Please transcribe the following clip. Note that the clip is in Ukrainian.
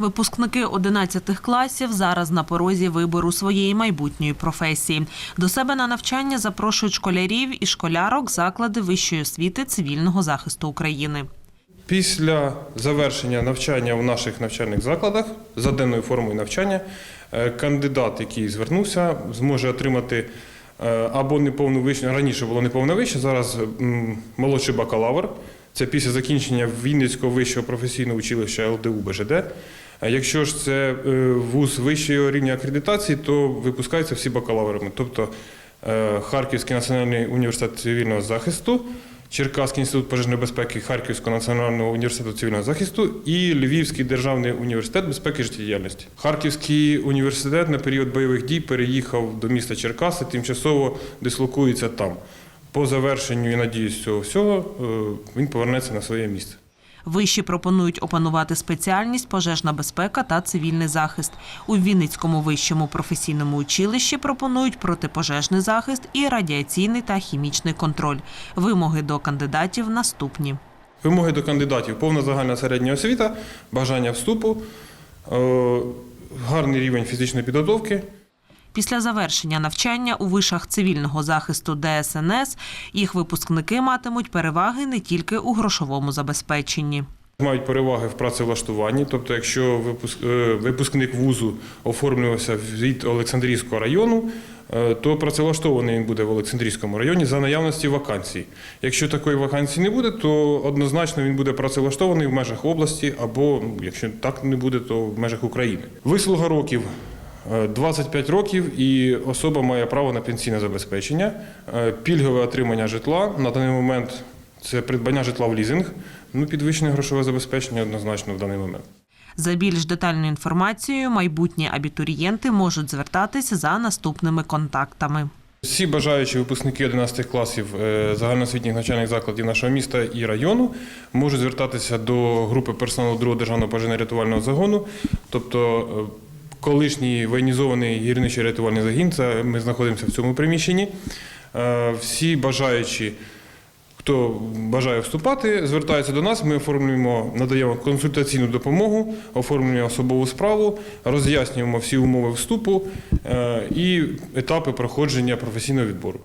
Випускники 11 класів зараз на порозі вибору своєї майбутньої професії. До себе на навчання запрошують школярів і школярок заклади вищої освіти цивільного захисту України. Після завершення навчання в наших навчальних закладах за денною формою навчання е, кандидат, який звернувся, зможе отримати е, або неповну вищу, раніше було неповна вища, зараз молодший бакалавр. Це після закінчення Вінницького вищого професійного училища ЛДУ БЖД. Якщо ж це е, вуз вищого рівня акредитації, то випускаються всі бакалаврами. Тобто е, Харківський національний університет цивільного захисту, Черкаський інститут пожежної безпеки Харківського національного університету цивільного захисту і Львівський державний університет безпеки життєдіяльності. Харківський університет на період бойових дій переїхав до міста Черкаси, тимчасово дислокується там. По завершенню і надіюсь цього всього е, він повернеться на своє місце. Вищі пропонують опанувати спеціальність пожежна безпека та цивільний захист. У Вінницькому вищому професійному училищі пропонують протипожежний захист і радіаційний та хімічний контроль. Вимоги до кандидатів наступні. Вимоги до кандидатів: повна загальна середня освіта, бажання вступу, е, гарний рівень фізичної підготовки. Після завершення навчання у вишах цивільного захисту ДСНС їх випускники матимуть переваги не тільки у грошовому забезпеченні. Мають переваги в працевлаштуванні, тобто, якщо е, випускник вузу оформлювався від Олександрійського району, е, то працевлаштований він буде в Олександрійському районі за наявності вакансій. Якщо такої вакансії не буде, то однозначно він буде працевлаштований в межах області або, ну, якщо так не буде, то в межах України. Вислуга років. Е, 25 років і особа має право на пенсійне забезпечення, е, пільгове отримання житла на даний момент це придбання житла в лізинг, ну підвищене грошове забезпечення однозначно в даний момент. За більш детальною інформацією майбутні абітурієнти можуть звертатися за наступними контактами. Всі бажаючі випускники 11 класів е, загальноосвітніх навчальних закладів нашого міста і району можуть звертатися до групи персоналу 2 державного пожежно-рятувального загону, тобто е, колишній воєнізований гірничий рятувальний загін. Це ми знаходимося в цьому приміщенні. Е, Всі бажаючі. Хто бажає вступати, звертаються до нас. Ми оформлюємо, надаємо консультаційну допомогу, оформлюємо особову справу, роз'яснюємо всі умови вступу е, і етапи проходження професійного відбору.